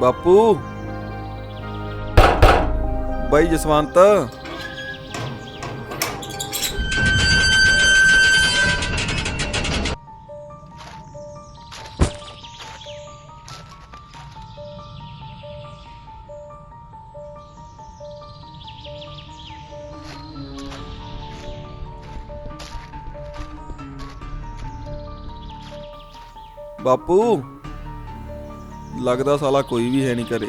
ਬਾਪੂ ਬਾਈ ਜਸਵੰਤ ਬਾਪੂ ਲੱਗਦਾ ਸਾਲਾ ਕੋਈ ਵੀ ਹੈ ਨਹੀਂ ਘਰੇ।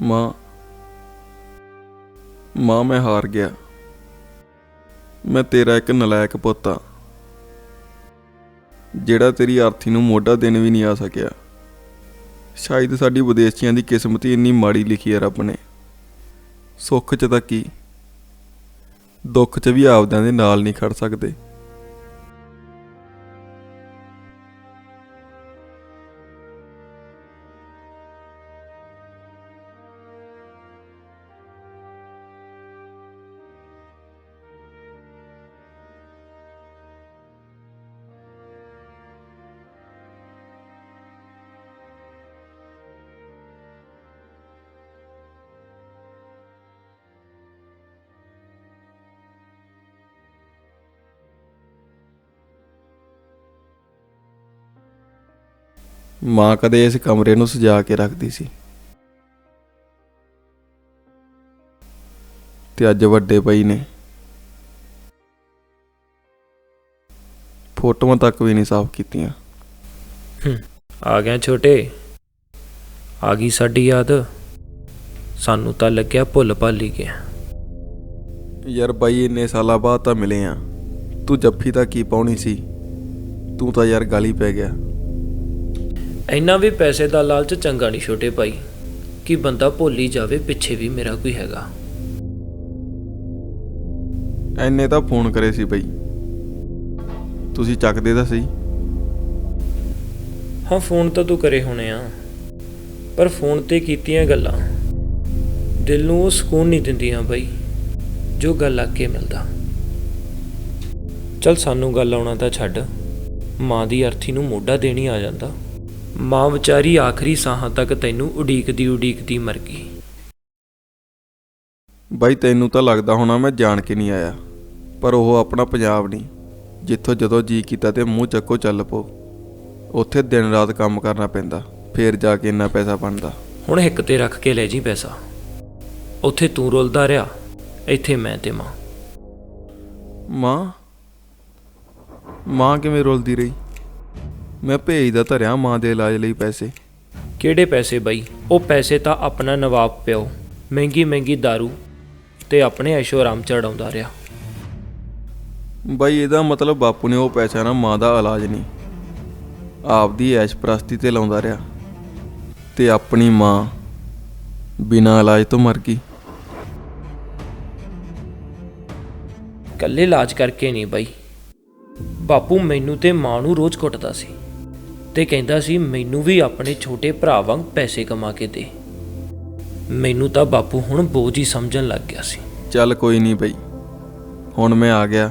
ਮਾਂ। ਮਾਂ, ਮੈਂ ਹਾਰ ਗਿਆ। ਮੈਂ ਤੇਰਾ ਇੱਕ ਨਲਾਇਕ ਪੁੱਤ ਆ। ਜਿਹੜਾ ਤੇਰੀ ਆਰਥੀ ਨੂੰ ਮੋਢਾ ਦੇਣ ਵੀ ਨਹੀਂ ਆ ਸਕਿਆ। ਸ਼ਾਇਦ ਸਾਡੀ ਵਿਦੇਸ਼ੀਆਂ ਦੀ ਕਿਸਮਤ ਹੀ ਇੰਨੀ ਮਾੜੀ ਲਿਖੀ ਹੈ ਰੱਬ ਨੇ। ਸੁੱਖ 'ਚ ਤਾਂ ਕੀ? ਦੁੱਖ 'ਚ ਵੀ ਆਪਦਿਆਂ ਦੇ ਨਾਲ ਨਹੀਂ ਖੜ ਸਕਦੇ। ਮਾਂ ਕਦੇ ਇਸ ਕਮਰੇ ਨੂੰ ਸਜਾ ਕੇ ਰੱਖਦੀ ਸੀ। ਤੇ ਅੱਜ ਵੱਡੇ ਭਾਈ ਨੇ ਫੋਟੋਆਂ ਤੱਕ ਵੀ ਨਹੀਂ ਸਾਫ਼ ਕੀਤੀਆਂ। ਆ ਗਿਆ ਛੋਟੇ। ਆ ਗਈ ਸਾਡੀ ਯਾਦ। ਸਾਨੂੰ ਤਾਂ ਲੱਗਿਆ ਭੁੱਲ ਭਾਲੀ ਗਿਆ। ਯਾਰ ਬਾਈ ਇੰਨੇ ਸਾਲਾਂ ਬਾਅਦ ਤਾਂ ਮਿਲੇ ਆ। ਤੂੰ ਜੱਫੀ ਤਾਂ ਕੀ ਪਾਉਣੀ ਸੀ? ਤੂੰ ਤਾਂ ਯਾਰ ਗਾਲੀ ਪੈ ਗਿਆ। ਇੰਨਾ ਵੀ ਪੈਸੇ ਦਾ ਲਾਲਚ ਚੰਗਾ ਨਹੀਂ ਛੋਟੇ ਭਾਈ ਕਿ ਬੰਦਾ ਭੁੱਲ ਹੀ ਜਾਵੇ ਪਿੱਛੇ ਵੀ ਮੇਰਾ ਕੋਈ ਹੈਗਾ। ਐਨੇ ਤਾਂ ਫੋਨ ਕਰੇ ਸੀ ਬਈ। ਤੁਸੀਂ ਚੱਕਦੇ ਤਾਂ ਸਹੀ ਹਾਂ ਫੋਨ ਤਾਂ ਤੂੰ ਕਰੇ ਹੋਣੇ ਆ ਪਰ ਫੋਨ ਤੇ ਕੀਤੀਆਂ ਗੱਲਾਂ ਦਿਲ ਨੂੰ ਉਹ ਸਕੂਨ ਨਹੀਂ ਦਿੰਦੀਆਂ ਬਈ ਜੋ ਗੱਲ ਅੱਗੇ ਮਿਲਦਾ। ਚਲ ਸਾਨੂੰ ਗੱਲ ਆਉਣਾ ਤਾਂ ਛੱਡ ਮਾਂ ਦੀ ਅਰਥੀ ਨੂੰ ਮੋਢਾ ਦੇਣੀ ਆ ਜਾਂਦਾ। ਮਾਂ ਵਿਚਾਰੀ ਆਖਰੀ ਸਾਹਾਂ ਤੱਕ ਤੈਨੂੰ ਉਡੀਕਦੀ ਉਡੀਕਦੀ ਮਰ ਗਈ। ਬਾਈ ਤੈਨੂੰ ਤਾਂ ਲੱਗਦਾ ਹੋਣਾ ਮੈਂ ਜਾਣ ਕੇ ਨਹੀਂ ਆਇਆ ਪਰ ਉਹ ਆਪਣਾ ਪੰਜਾਬ ਨਹੀਂ। ਜਿੱਥੋਂ ਜਦੋਂ ਜੀ ਕੀਤਾ ਤੇ ਮੂੰਹ ਚੱਕੋ ਚੱਲ ਪੋ। ਉੱਥੇ ਦਿਨ ਰਾਤ ਕੰਮ ਕਰਨਾ ਪੈਂਦਾ ਫੇਰ ਜਾ ਕੇ ਇੰਨਾ ਪੈਸਾ ਬਣਦਾ। ਹੁਣ ਹਿੱਕ ਤੇ ਰੱਖ ਕੇ ਲੈ ਜੀ ਪੈਸਾ। ਉੱਥੇ ਤੂੰ ਰੁਲਦਾ ਰਿਹਾ ਇੱਥੇ ਮੈਂ ਤੇ ਮਾਂ। ਮਾਂ? ਮਾਂ ਕਿਵੇਂ ਰੁਲਦੀ ਰਹੀ? ਮੈਂ ਭੇਜਦਾ ਧਰਿਆ ਮਾਂ ਦੇ ਇਲਾਜ ਲਈ ਪੈਸੇ। ਕਿਹੜੇ ਪੈਸੇ ਬਈ? ਉਹ ਪੈਸੇ ਤਾਂ ਆਪਣਾ ਨਵਾਬ ਪਿਓ ਮਹਿੰਗੀ ਮਹਿੰਗੀ दारू ਤੇ ਆਪਣੇ ਐਸ਼ੋ ਆਰਾਮ ਚੜਾਉਂਦਾ ਰਿਹਾ। ਬਾਈ ਇਹਦਾ ਮਤਲਬ ਬਾਪੂ ਨੇ ਉਹ ਪੈਸਾ ਨਾ ਮਾਂ ਦਾ ਇਲਾਜ ਨਹੀਂ। ਆਪਦੀ ਐਸ਼ ਪ੍ਰਸਤੀ ਤੇ ਲਾਉਂਦਾ ਰਿਹਾ। ਤੇ ਆਪਣੀ ਮਾਂ ਬਿਨਾਂ ਇਲਾਜ ਤੋਂ ਮਰ ਗਈ। ਕੱਲੇ ਇਲਾਜ ਕਰਕੇ ਨਹੀਂ ਬਈ। ਬਾਪੂ ਮੈਨੂੰ ਤੇ ਮਾਂ ਨੂੰ ਰੋਜ਼ ਕੁੱਟਦਾ ਸੀ। ਤੇ ਕਹਿੰਦਾ ਸੀ ਮੈਨੂੰ ਵੀ ਆਪਣੇ ਛੋਟੇ ਭਰਾ ਵਾਂਗ ਪੈਸੇ ਕਮਾ ਕੇ ਦੇ। ਮੈਨੂੰ ਤਾਂ ਬਾਪੂ ਹੁਣ ਬੋਝ ਹੀ ਸਮਝਣ ਲੱਗ ਗਿਆ ਸੀ। ਚੱਲ ਕੋਈ ਨਹੀਂ ਬਈ। ਹੁਣ ਮੈਂ ਆ ਗਿਆ।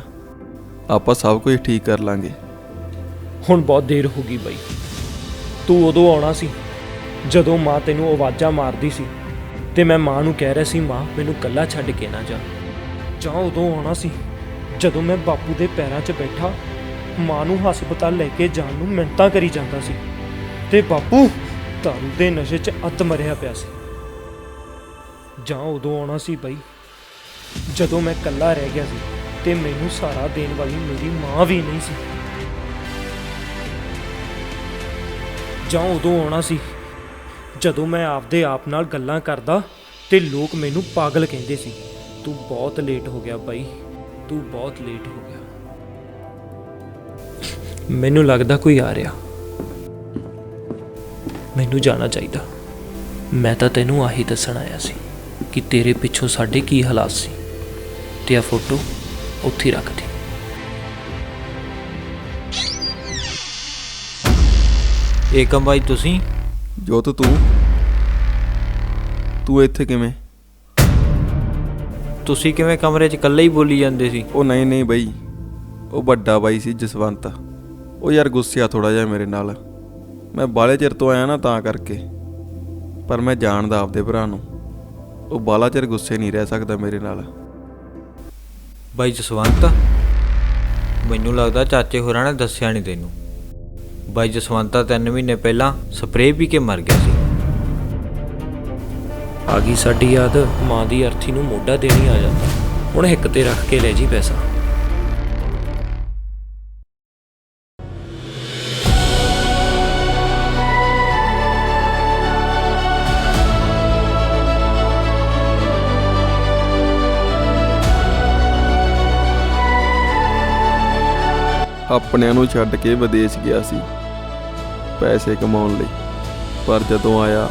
ਆਪਾਂ ਸਭ ਕੁਝ ਠੀਕ ਕਰ ਲਾਂਗੇ। ਹੁਣ ਬਹੁਤ ਦੇਰ ਹੋ ਗਈ ਬਈ। ਤੂੰ ਉਦੋਂ ਆਉਣਾ ਸੀ ਜਦੋਂ ਮਾਂ ਤੈਨੂੰ ਆਵਾਜ਼ਾਂ ਮਾਰਦੀ ਸੀ ਤੇ ਮੈਂ ਮਾਂ ਨੂੰ ਕਹਿ ਰਿਹਾ ਸੀ ਮਾਂ ਮੈਨੂੰ ਕੱਲਾ ਛੱਡ ਕੇ ਨਾ ਜਾ। ਜਾਂ ਉਦੋਂ ਆਉਣਾ ਸੀ ਜਦੋਂ ਮੈਂ ਬਾਪੂ ਦੇ ਪੈਰਾਂ 'ਚ ਬੈਠਾ ਮਾਂ ਨੂੰ ਹਸਪਤਾਲ ਲੈ ਕੇ ਜਾਣ ਨੂੰ ਮਿੰਟਾਂ ਕਰੀ ਜਾਂਦਾ ਸੀ ਤੇ ਬਾਪੂ ਦਾਰੂ ਦੇ ਨਸ਼ੇ 'ਚ ਅੱਤ ਮਰਿਆ ਪਿਆ ਸੀ। ਜਾਂ ਉਦੋਂ ਆਉਣਾ ਸੀ ਬਈ। ਜਦੋਂ ਮੈਂ ਇਕੱਲਾ ਰਹਿ ਗਿਆ ਸੀ ਤੇ ਮੈਨੂੰ ਸਾਰਾ ਦੇਣ ਵਾਲੀ ਮੇਰੀ ਮਾਂ ਵੀ ਨਹੀਂ ਸੀ। ਜਾਂ ਉਦੋਂ ਆਉਣਾ ਸੀ ਜਦੋਂ ਮੈਂ ਆਪਦੇ ਆਪ ਨਾਲ ਗੱਲਾਂ ਕਰਦਾ ਤੇ ਲੋਕ ਮੈਨੂੰ ਪਾਗਲ ਕਹਿੰਦੇ ਸੀ, ਤੂੰ ਬਹੁਤ ਲੇਟ ਹੋ ਗਿਆ ਬਾਈ, ਤੂੰ ਬਹੁਤ ਲੇਟ ਹੋ ਮੈਨੂੰ ਲੱਗਦਾ ਕੋਈ ਆ ਰਿਹਾ। ਮੈਨੂੰ ਜਾਣਾ ਚਾਹੀਦਾ। ਮੈਂ ਤਾਂ ਤੈਨੂੰ ਆਹੀ ਦੱਸਣ ਆਇਆ ਸੀ ਕਿ ਤੇਰੇ ਪਿੱਛੋਂ ਸਾਡੇ ਕੀ ਹਾਲਾਤ ਸੀ। ਤੇ ਆ ਫੋਟੋ ਉੱਥੇ ਰੱਖ ਦੇ। ਏਕਮ ਬਾਈ ਤੁਸੀਂ? ਜੋਤ ਤੂੰ? ਤੂੰ ਇੱਥੇ ਕਿਵੇਂ? ਤੁਸੀਂ ਕਿਵੇਂ ਕਮਰੇ 'ਚ ਇਕੱਲੇ ਹੀ ਬੋਲੀ ਜਾਂਦੇ ਸੀ? ਉਹ ਨਹੀਂ ਨਹੀਂ ਬਈ ਉਹ ਵੱਡਾ ਬਾਈ ਸੀ ਜਸਵੰਤ। ਉਹ ਯਾਰ ਗੁੱਸਿਆ ਥੋੜਾ ਜਿਹਾ ਮੇਰੇ ਨਾਲ। ਮੈਂ ਬਾਲੇ ਚਿਰ ਤੋਂ ਆਇਆ ਨਾ ਤਾਂ ਕਰਕੇ। ਪਰ ਮੈਂ ਜਾਣਦਾ ਆਪਦੇ ਭਰਾ ਨੂੰ। ਉਹ ਬਾਲਾ ਚਿਰ ਗੁੱਸੇ ਨਹੀਂ ਰਹਿ ਸਕਦਾ ਮੇਰੇ ਨਾਲ। ਬਾਈ ਜਸਵੰਤ, ਮੈਨੂੰ ਲੱਗਦਾ ਚਾਚੇ ਹੋਰਾਂ ਨੇ ਦੱਸਿਆ ਨਹੀਂ ਤੈਨੂੰ। ਬਾਈ ਜਸਵੰਤ ਤਾਂ ਤਿੰਨ ਮਹੀਨੇ ਪਹਿਲਾਂ ਸਪਰੇਅ ਪੀ ਕੇ ਮਰ ਗਿਆ ਸੀ। ਆ ਗਈ ਸਾਡੀ ਯਾਦ, ਮਾਂ ਦੀ ਅਰਥੀ ਨੂੰ ਮੋਢਾ ਦੇਣੀ ਆ ਜਾਂਦਾ। ਹੁਣ ਹਿੱਕ ਤੇ ਰੱਖ ਕੇ ਲੈ ਜੀ ਪੈਸਾ। ਆਪਣਿਆਂ ਨੂੰ ਛੱਡ ਕੇ ਵਿਦੇਸ਼ ਗਿਆ ਸੀ, ਪੈਸੇ ਕਮਾਉਣ ਲਈ। ਪਰ ਜਦੋਂ ਆਇਆ,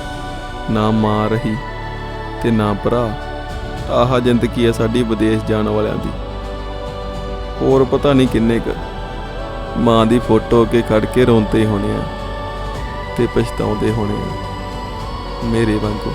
ਨਾ ਮਾਂ ਰਹੀ ਤੇ ਨਾ ਭਰਾ। ਆਹ ਜ਼ਿੰਦਗੀ ਹੈ ਸਾਡੀ ਵਿਦੇਸ਼ ਜਾਣ ਵਾਲਿਆਂ ਦੀ। ਹੋਰ ਪਤਾ ਨਹੀਂ ਕਿੰਨੇ ਕੁ ਮਾਂ ਦੀ ਫੋਟੋ ਅੱਗੇ ਖੜ ਕੇ ਰੋਂਦੇ ਹੋਣੇ ਆ ਤੇ ਪਛਤਾਉਂਦੇ ਹੋਣੇ ਆ। ਮੇਰੇ ਵਾਂਗੂ।